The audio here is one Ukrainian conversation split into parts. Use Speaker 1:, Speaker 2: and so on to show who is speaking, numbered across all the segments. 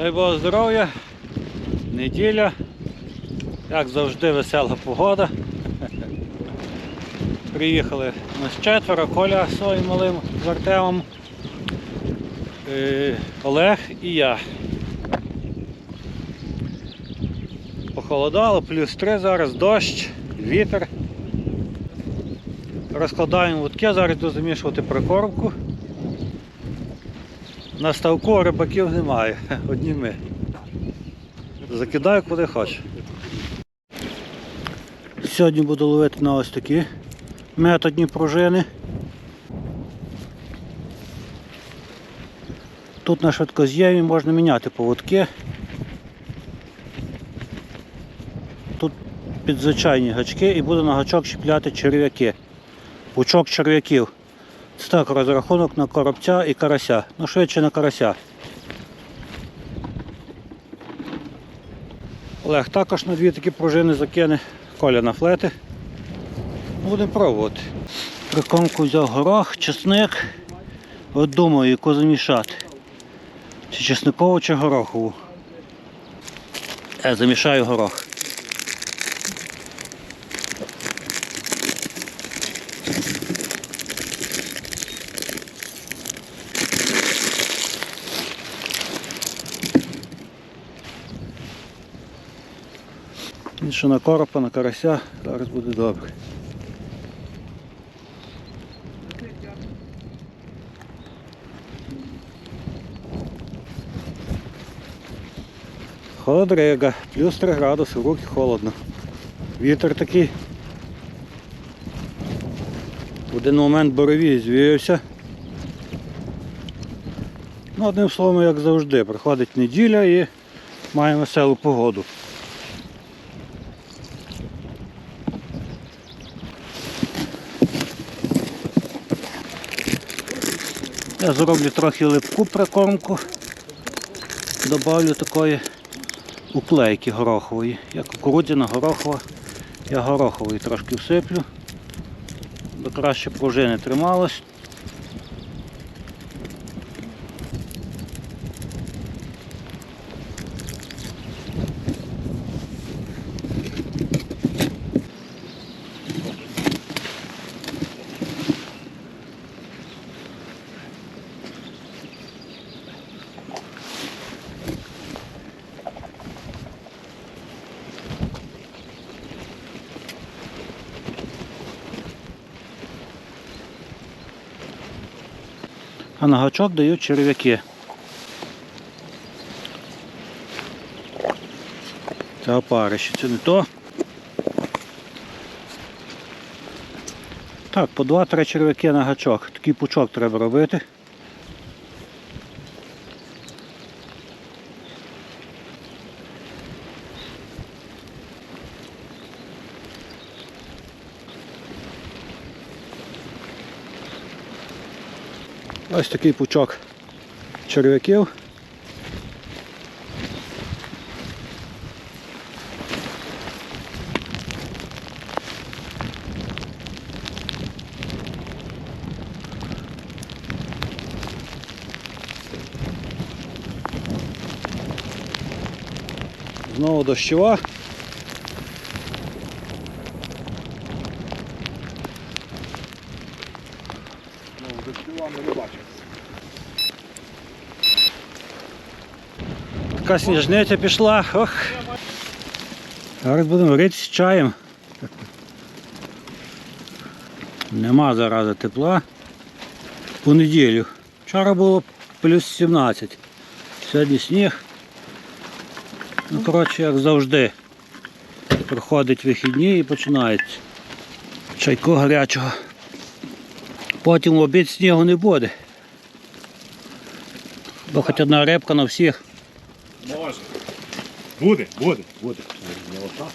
Speaker 1: Дай Бог здоров'я, неділя, як завжди весела погода. Приїхали нас четверо, Коля своїм малим з Артемом, е, Олег і я. Похолодало, плюс 3 зараз, дощ, вітер. Розкладаємо вудки, зараз йду замішувати прикормку. На ставку рибаків немає, одні ми. Закидаю куди хочу. Сьогодні буду ловити на ось такі методні пружини. Тут на швидкоз'ємі можна міняти поводки. Тут під звичайні гачки і буду на гачок чіпляти черв'яки. Пучок черв'яків. Так розрахунок на коробця і карася. Ну швидше на карася. Олег також на дві такі пружини закине коля на флети. Будемо пробувати. Прикормку взяв горох, чесник. От думаю, яку замішати. Чи чесникову, чи горохову. Я замішаю горох. І що на коропа, на карася, зараз буде добре. Холодрега, плюс 3 градуси, в руки холодно. Вітер такий. В один момент боровій звіявся. Ну, одним словом, як завжди, приходить неділя і маємо веселу погоду. Я зроблю трохи липку прикормку. Добавлю такої уклейки горохової. Я кукурудзяна, горохова. Я горохової трошки всиплю. Бо краще пружини трималось. А на гачок дають черв'яки. Це опарище, це не то. Так, по 2-3 черв'яки на гачок. Такий пучок треба робити. Ось такий пучок черв'яків. Знову дощова.
Speaker 2: Ну, дощова ми не бачимо.
Speaker 1: Така сніжниця пішла. Ох. Зараз будемо варити з чаєм. Нема зарази тепла. По неділю. Вчора було плюс 17. Сьогодні сніг. Ну, коротше, як завжди. Проходить вихідні і починається. Чайко гарячого. Потім в обід снігу не буде. Бо хоч одна рибка на всіх.
Speaker 2: Може. Буде, буде, буде. Не отак.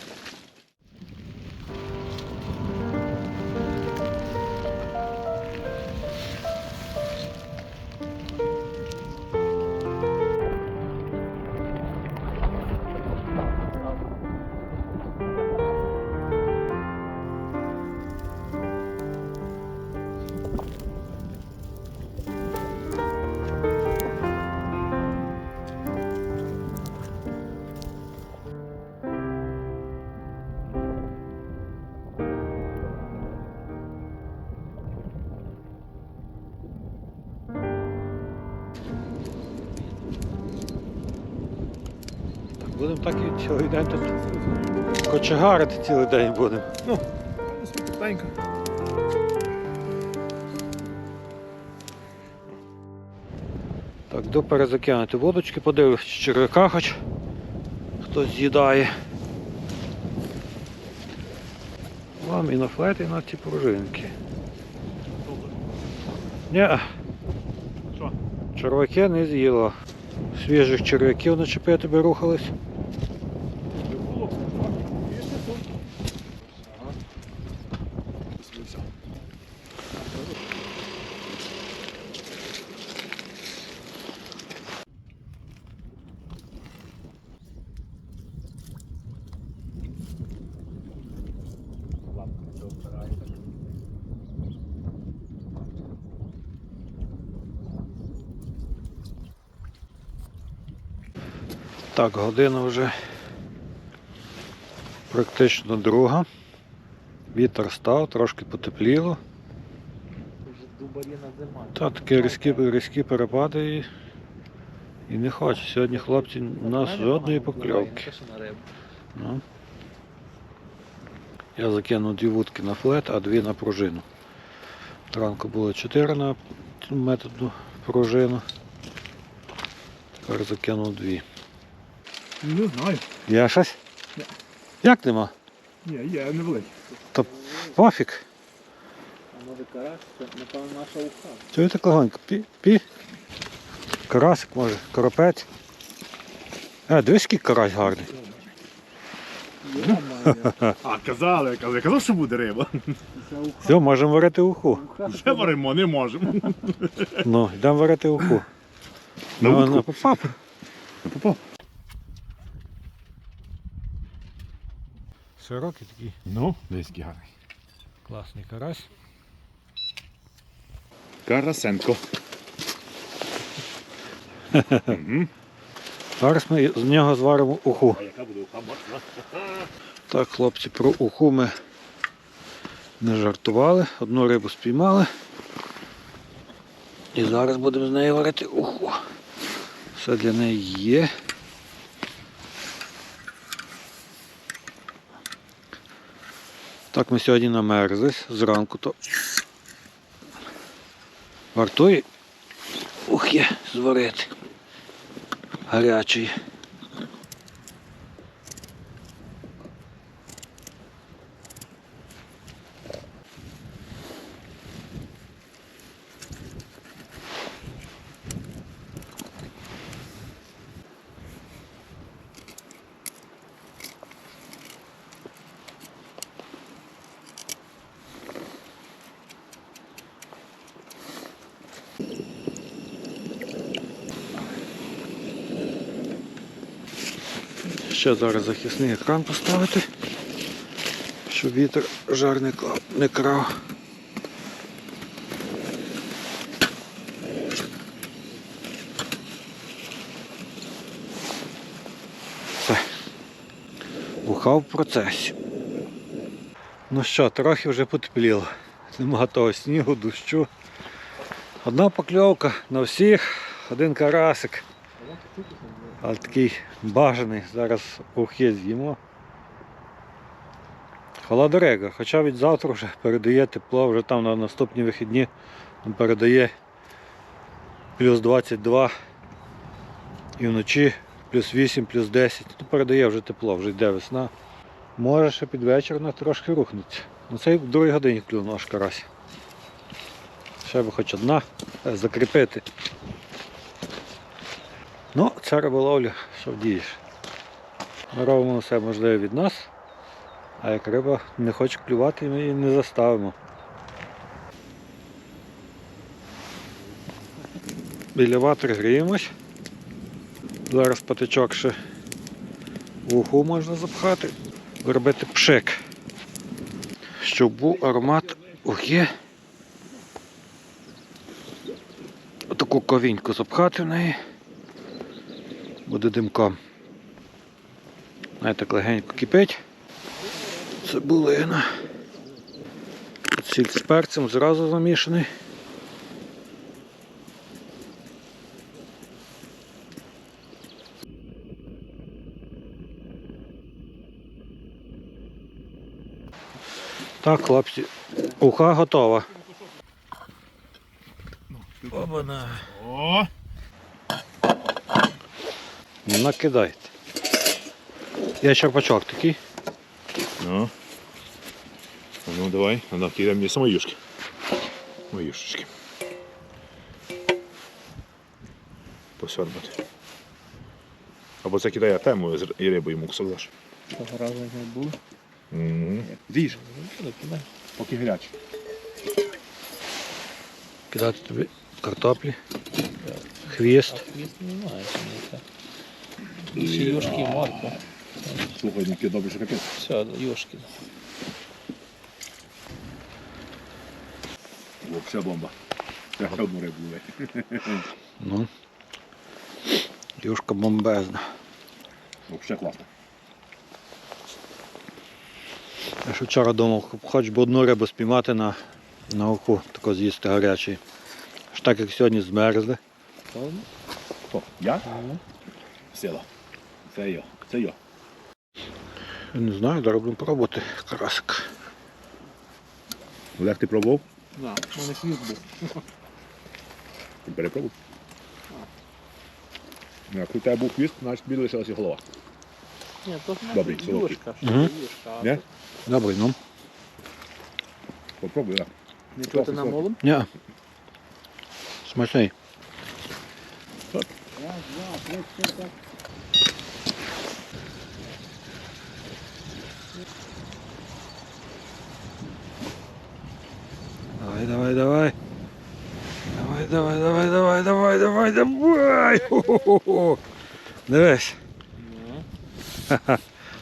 Speaker 1: Будемо так і цілий день тут кочегарити цілий день будемо.
Speaker 2: Ну, тепленько.
Speaker 1: Так, до перезакинути водочки, подивлюсь, червяка хоч хтось з'їдає. Вам і на флет, і на ці пружинки. Ні, черваки не з'їла. Свіжих черв'яків начепити би рухались. Так, година вже практично друга. Вітер став, трошки потепліло. Та такі різкі, різкі перепади і, і не хоче. Сьогодні хлопці у нас жодної покльовки. Ну. Я закинув дві вудки на флет, а дві на пружину. Ранку було чотири на цю методну пружину. Тепер закинув дві.
Speaker 2: Не знаю.
Speaker 1: Є щось?
Speaker 2: Ні.
Speaker 1: Як нема?
Speaker 2: Ні, є невеликий.
Speaker 1: Пофіг.
Speaker 3: А може карась, це напевно наша уха.
Speaker 1: Чуєте легонько? Пі, пі. Карасик може, коропець. Е, дивись, який карась гарний.
Speaker 2: А, казали, казали, казав, що буде риба.
Speaker 1: Все, можемо варити уху.
Speaker 2: Вже варимо, не можемо.
Speaker 1: Ну, йдемо варити уху.
Speaker 2: На
Speaker 1: Ну,
Speaker 2: вудку?
Speaker 1: ну, пап.
Speaker 2: Попав.
Speaker 1: Широкий такий.
Speaker 2: Ну, десь гарний.
Speaker 1: Класний карась.
Speaker 2: Карасенко.
Speaker 1: Зараз ми з нього зваримо уху.
Speaker 2: А яка буде уха моцна?
Speaker 1: Так, хлопці, про уху ми не жартували. Одну рибу спіймали. І зараз будемо з нею варити уху. Все для неї є. Так, ми сьогодні намерзлись зранку, то вартує ухи зварити. Гарячої. Ще зараз захисний екран поставити, щоб вітер жар не клав- не крав. Все. Уха в процесі. Ну що, трохи вже потепліло. Нема того снігу, дощу. Одна покльовка на всіх, один карасик. Але такий бажаний. Зараз ухи з'їмо. Холодорега, хоча від завтра вже передає тепло, вже там на наступні вихідні передає плюс 22 і вночі плюс 8, плюс 10. То передає вже тепло, вже йде весна. Може ще під вечір на трошки рухнеться. Ну це в другій годині клюнув аж карась. Ще би хоч одна е, закріпити. Ну, це риболовля, що вдієш. Ми робимо все можливе від нас, а як риба не хоче клювати, ми її не заставимо. Біля ватри гріємось. Зараз патичок ще в уху можна запхати, робити пшик, щоб був аромат ухи. Отаку ковіньку запхати в неї буде димка. Знаєте, так легенько кипить. Цибулина. Сіль з перцем зразу замішаний. Так, хлопці, уха готова. Обана.
Speaker 2: О!
Speaker 1: Накидайте. Я черпачок такий.
Speaker 2: Ну. Ну давай, надо кидаем мне самоюшки. Моюшечки. Посьорбати. Або це кидає тему і рибу йому кусок даш.
Speaker 3: Того разу не було.
Speaker 2: Діж,
Speaker 3: кидай.
Speaker 2: поки гарячий.
Speaker 1: Кидати тобі картоплі. Хвіст.
Speaker 3: А хвіст не знаю, чи не це. Більше юшки і морква.
Speaker 2: Слухай, Ніки, добре, що капець.
Speaker 3: Все, юшки.
Speaker 2: Вообще бомба. Я одну рибу ловив.
Speaker 1: Ну. Юшка бомбезна.
Speaker 2: Вообще класно.
Speaker 1: Я ж вчора думав, хоч би одну рибу спіймати на, на оку, тако з'їсти гарячий. Аж так як сьогодні змерзли.
Speaker 2: Хто? Я?
Speaker 3: Ну,
Speaker 2: Сила. Це я. Це. Я
Speaker 1: Не знаю, зараз будемо пробувати карасик.
Speaker 2: Олег, ти пробував?
Speaker 3: Да, у мене хвіст був.
Speaker 2: Ти перепробуй. Ну, Як у тебе був хвіст, значить тобі лишилася голова.
Speaker 3: Ні, то
Speaker 2: Добрий,
Speaker 3: ж
Speaker 2: солодкий.
Speaker 3: юшка. що
Speaker 1: Мгм.
Speaker 3: юшка. а
Speaker 2: Не?
Speaker 3: тут
Speaker 1: Добре, ну.
Speaker 2: Попробуй, так.
Speaker 3: Не чути
Speaker 2: Класний
Speaker 3: на
Speaker 2: сорт.
Speaker 3: молом?
Speaker 1: Ні. Смачний. Давай, давай, давай. Давай, давай, давай, давай, давай, давай, давай. Дивись.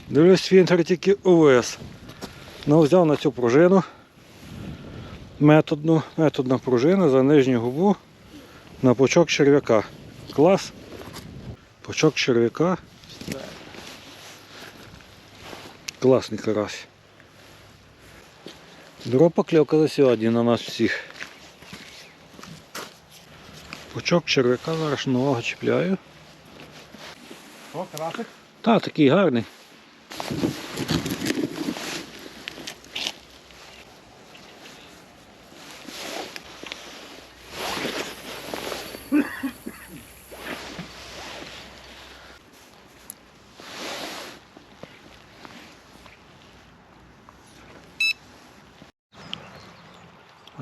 Speaker 1: Дивлюсь, фінтер тільки увес. Ну, взяв на цю пружину. Методну, методна пружина за нижню губу на пучок черв'яка. Клас. Пучок черв'яка. Класний карась. Друга покльовка сьогодні на нас всіх. Пучок черв'яка зараз нового чіпляю.
Speaker 2: О, красик?
Speaker 1: Та, такий гарний.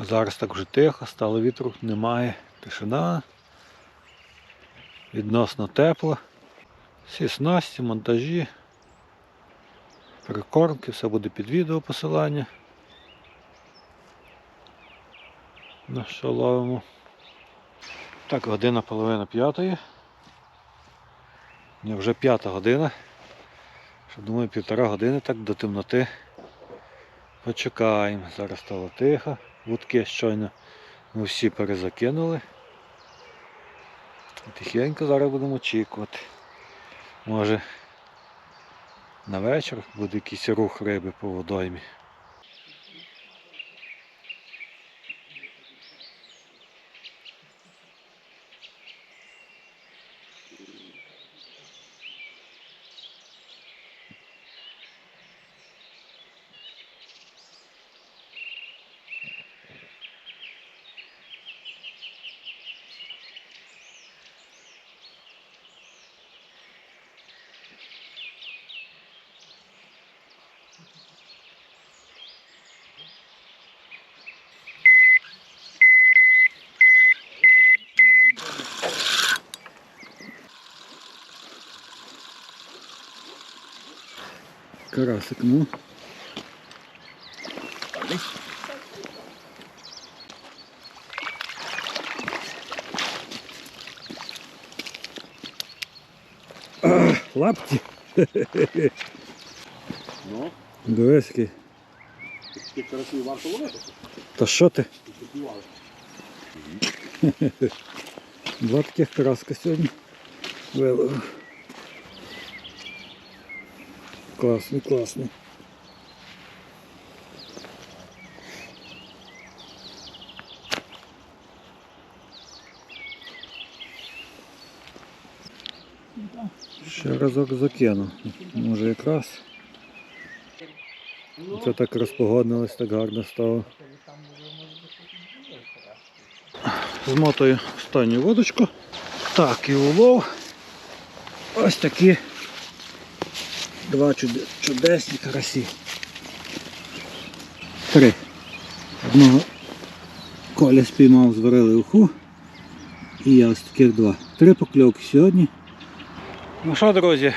Speaker 1: А зараз так вже тихо, стало вітру немає, тишина. Відносно тепло. Всі снасті, монтажі, прикормки, все буде під відео посилання. На що ловимо. Так, година половина п'ятої. Ні, вже п'ята година. Що думаю, півтора години так до темноти. Почекаємо. Зараз стало тихо. Вудки щойно ми всі перезакинули. Тихенько зараз будемо очікувати. Може на вечір буде якийсь рух риби по водоймі. Карасик, ну. А, лапті.
Speaker 2: Ну,
Speaker 1: Дивись який.
Speaker 2: ти карасів варто ловити.
Speaker 1: Та що ти? Два таких караска сьогодні. Виловив. Класний, класний. Ще разок закину. Може якраз. Це так розпогоднилось, так гарно стало. Змотую останню водочку. Так, і улов. Ось такі два чудесні карасі. Три. Одного Коля спіймав, зварили уху. І я ось таких два. Три покльовки сьогодні. Ну що, друзі,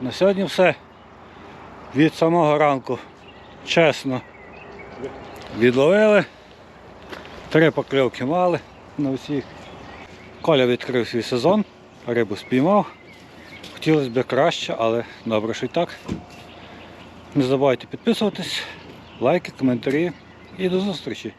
Speaker 1: на сьогодні все. Від самого ранку. Чесно. Відловили. Три покльовки мали на всіх. Коля відкрив свій сезон, рибу спіймав. Хотілося б краще, але добре, що й так. Не забувайте підписуватись, лайки, коментарі і до зустрічі.